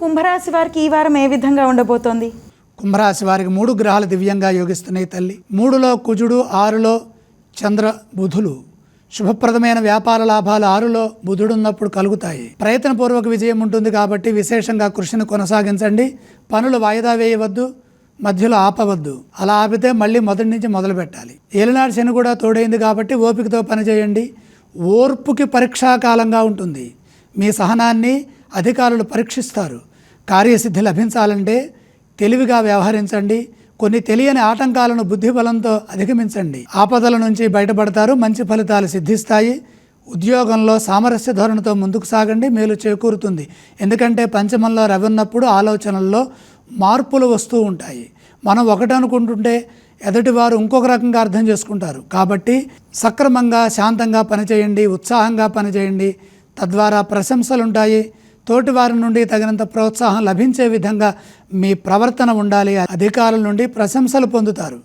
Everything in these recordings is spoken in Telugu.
కుంభరాశి వారికి ఈ వారం ఏ విధంగా ఉండబోతోంది? కుంభరాశి వారికి మూడు గ్రహాలు దివ్యంగా యోగిస్తున్నాయి తల్లి. మూడులో కుజుడు ఆరులో చంద్ర బుధులు. శుభప్రదమైన వ్యాపార లాభాలు ఆరులో బుధుడు ఉన్నప్పుడు కలుగుతాయి. ప్రయత్నపూర్వక విజయం ఉంటుంది కాబట్టి విశేషంగా కృషిని కొనసాగించండి. పనులు వాయిదా వేయవద్దు మధ్యలో ఆపవద్దు. అలా ఆపితే మళ్ళీ మొదటి నుంచి మొదలు పెట్టాలి. ఏలినాడు శని కూడా తోడైంది కాబట్టి ఓపికతో పనిచేయండి ఓర్పుకి పరీక్షాకాలంగా ఉంటుంది. మీ సహనాన్ని అధికారులు పరీక్షిస్తారు. కార్యసిద్ధి లభించాలంటే తెలివిగా వ్యవహరించండి. కొన్ని తెలియని ఆటంకాలను బుద్ధిబలంతో అధిగమించండి. ఆపదల నుంచి బయటపడతారు మంచి ఫలితాలు సిద్ధిస్తాయి. ఉద్యోగంలో సామరస్య ధోరణితో ముందుకు సాగండి మేలు చేకూరుతుంది. ఎందుకంటే పంచమంలో రవి ఉన్నప్పుడు ఆలోచనల్లో మార్పులు వస్తూ ఉంటాయి. మనం ఒకటి అనుకుంటుంటే ఎదుటివారు ఇంకొక రకంగా అర్థం చేసుకుంటారు. కాబట్టి సక్రమంగా శాంతంగా పనిచేయండి ఉత్సాహంగా పనిచేయండి. తద్వారా ప్రశంసలు తోటివారి తోటి వారి నుండి తగినంత ప్రోత్సాహం లభించే విధంగా మీ ప్రవర్తన ఉండాలి. అధికారుల నుండి ప్రశంసలు పొందుతారు.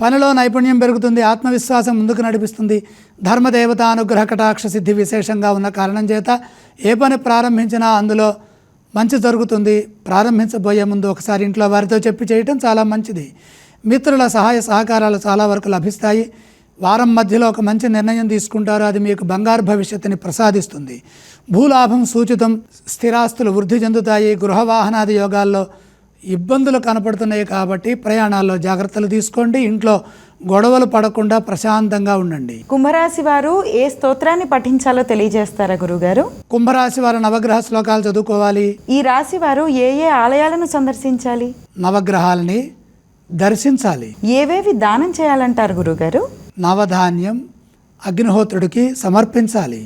పనిలో నైపుణ్యం పెరుగుతుంది ఆత్మవిశ్వాసం ముందుకు నడిపిస్తుంది. ధర్మదేవత అనుగ్రహ కటాక్ష సిద్ధి విశేషంగా ఉన్న కారణం చేత ఏ పని ప్రారంభించినా అందులో మంచి జరుగుతుంది. ప్రారంభించబోయే ముందు ఒకసారి ఇంట్లో వారితో చెప్పి చేయటం చాలా మంచిది. మిత్రుల సహాయ సహకారాలు చాలా వరకు లభిస్తాయి. వారం మధ్యలో ఒక మంచి నిర్ణయం తీసుకుంటారు. అది మీకు బంగారు భవిష్యత్తుని ప్రసాదిస్తుంది. భూలాభం సూచితం స్థిరాస్తులు వృద్ధి చెందుతాయి. గృహ వాహనాది యోగాల్లో ఇబ్బందులు కనపడుతున్నాయి కాబట్టి ప్రయాణాల్లో జాగ్రత్తలు తీసుకోండి. ఇంట్లో గొడవలు పడకుండా ప్రశాంతంగా ఉండండి. కుంభరాశి వారు ఏ స్తోత్రాన్ని పఠించాలో తెలియజేస్తారా గురుగారు? కుంభరాశి వారు నవగ్రహ శ్లోకాలు చదువుకోవాలి. ఈ రాశి వారు ఏ ఏ ఆలయాలను సందర్శించాలి? నవగ్రహాలని దర్శించాలి. ఏవేవి దానం చేయాలంటారు గురుగారు? నవధాన్యం అగ్నిహోత్రుడికి సమర్పించాలి.